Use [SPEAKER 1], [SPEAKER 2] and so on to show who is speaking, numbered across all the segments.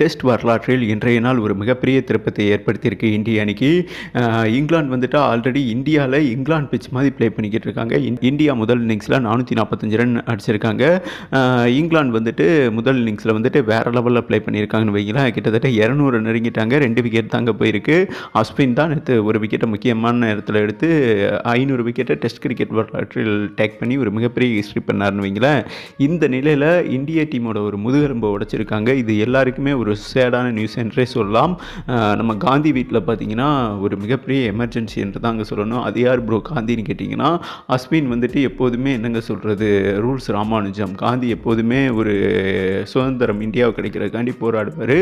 [SPEAKER 1] Test வரலாற்றில் இன்றைய நாள் ஒரு மிகப்பெரிய திருப்பத்தை ஏற்படுத்தியிருக்கு இந்திய அணிக்கு. இங்கிலாந்து வந்துட்டு ஆல்ரெடி இந்தியாவில் இங்கிலாந்து பிச் மாதிரி ப்ளே பண்ணிக்கிட்டு இருக்காங்க. இந்தியா முதல் இன்னிங்ஸில் நானூற்றி நாற்பத்தஞ்சு ரன் அடிச்சிருக்காங்க. இங்கிலாந்து வந்துட்டு முதல் இன்னிங்ஸில் வந்துட்டு வேறு லெவலில் ப்ளே பண்ணியிருக்காங்கன்னு வைங்களேன். கிட்டத்தட்ட இரநூறு நெருங்கிட்டாங்க ரெண்டு விக்கெட் தாங்க போயிருக்கு. அஸ்வின் தான் நேற்று ஒரு விக்கெட்டை முக்கியமான நேரத்தில் எடுத்து ஐநூறு விக்கெட்டை டெஸ்ட் கிரிக்கெட் வரலாற்றில் டேக் பண்ணி ஒரு மிகப்பெரிய ஹிஸ்ட்ரி பண்ணார்னு வைங்களேன். இந்த நிலையில் இந்திய டீமோட ஒரு முதுகெலும்பை உடைச்சிருக்காங்க. இது எல்லாருக்குமே ஒரு சேடான நியூஸ் என்றே சொல்லலாம். நம்ம காந்தி வீட்டில் பார்த்தீங்கன்னா ஒரு மிகப்பெரிய எமர்ஜென்சி என்று தாங்க சொல்லணும். அது யார் ப்ரோ காந்தின்னு கேட்டிங்கன்னா அஸ்வின் வந்துட்டு எப்போதுமே என்னங்க சொல்கிறது ரூல்ஸ் ராமானுஜம். காந்தி எப்போதுமே ஒரு சுதந்திரம் இந்தியாவுக்கு கிடைக்கிறதுக்காண்டி போராடுவார்.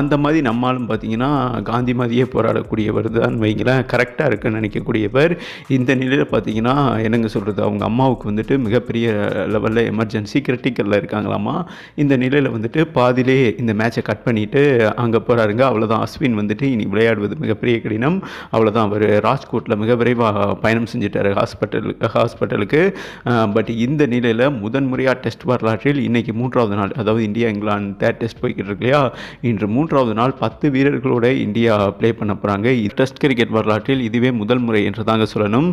[SPEAKER 1] அந்த மாதிரி நம்மளும் பார்த்தீங்கன்னா காந்தி மாதிரியே போராடக்கூடியவர் தான் வைங்களேன். கரெக்டாக இருக்குன்னு நினைக்கக்கூடியவர். இந்த நிலையில் பார்த்தீங்கன்னா என்னங்க சொல்கிறது அவங்க அம்மாவுக்கு வந்துட்டு மிகப்பெரிய லெவலில் எமர்ஜென்சி கிரிட்டிக்கலில் இருக்காங்களாமா. இந்த நிலையில் வந்துட்டு பாதியிலே இந்த மேட்சை கட் பண்ணிவிட்டு அங்கே போகிறாருங்க அவ்வளோதான் அஸ்வின் வந்துட்டு இனி விளையாடுவது மிகப்பெரிய கடினம். அவ்வளோதான் அவர் ராஜ்கோட்டில் மிக விரைவாக பயணம் செஞ்சுட்டார் ஹாஸ்பிட்டல் ஹாஸ்பிட்டலுக்கு பட் இந்த நிலையில் முதன்முறையாக டெஸ்ட் வரலாற்றில் இன்றைக்கி மூன்றாவது நாள் அதாவது இந்தியா இங்கிலாந்து தேர்ட் டெஸ்ட் போய்கிட்டு இருக்கு இல்லையா? இன்று மூன்றாவது நாள் பத்து வீரர்களோட இந்தியா ப்ளே பண்ண போகிறாங்க டெஸ்ட் கிரிக்கெட் வரலாற்றில் இதுவே முதல் முறை என்று தாங்க சொல்லணும்.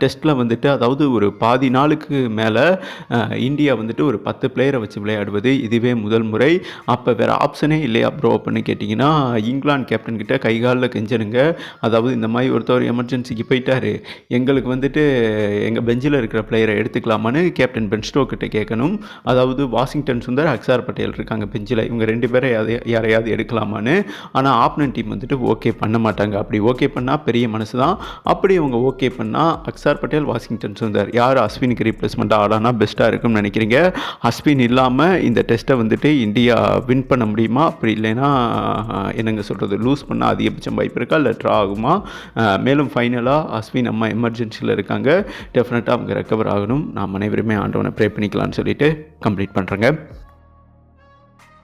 [SPEAKER 1] டெஸ்ட்டில் வந்துட்டு அதாவது ஒரு பாதி நாளுக்கு மேலே இந்தியா வந்துட்டு ஒரு பத்து பிளேயரை வச்சு விளையாடுவது இதுவே முதல் முறை. அப்போ வேறு ஆப்ஸ் இல்லையா ப்ரோ அப்படின்னு கேட்டிங்கன்னா இங்கிலாந்து கேப்டன் கிட்ட கை காலில் கெஞ்சனுங்க. அதாவது இந்த மாதிரி ஒருத்தவர் எமர்ஜென்சிக்கு போயிட்டார். எங்களுக்கு வந்துட்டு எங்கள் பெஞ்சில் இருக்கிற பிளேயரை எடுத்துக்கலாமான்னு கேப்டன் பென்ஸ்டோ கிட்ட கேட்கணும். அதாவது வாஷிங்டன் சுந்தர் அக்ஸார் பட்டேல் இருக்காங்க பெஞ்சில் இவங்க ரெண்டு பேரை யாரையா- யாரையாவது எடுக்கலாமான்னு. ஆனால் ஆப்னன் டீம் வந்துட்டு ஓகே பண்ண மாட்டாங்க. அப்படி ஓகே பண்ணால் பெரிய மனசு தான் அப்படி அவங்க ஓகே பண்ணால் அக்ஸார் பட்டேல் வாஷிங்டன் சுந்தர் யார் அஸ்வினுக்கு ரீப்ளேஸ்மெண்ட்டாக ஆடானா பெஸ்ட்டாக இருக்கும்னு நினைக்கிறீங்க? அஸ்வின் இல்லாமல் இந்த டெஸ்ட்டை வந்துட்டு இந்தியா வின் பண்ண முடியும்? அப்படி இல்லைன்னா என்னங்க சொல்கிறது லூஸ் பண்ணால் அதிகபட்சம் வாய்ப்பு இருக்கா? இல்லை ட்ரா ஆகுமா? மேலும் ஃபைனலாக அஸ்வின் அம்மா எமர்ஜென்சியில் இருக்காங்க. டெஃபினட்டாக அவங்க ரெக்கவர் ஆகணும். நாம் அனைவருமே ஆண்டவனை ப்ரே பண்ணிக்கலாம்னு சொல்லிட்டு கம்ப்ளீட் பண்ணுறேங்க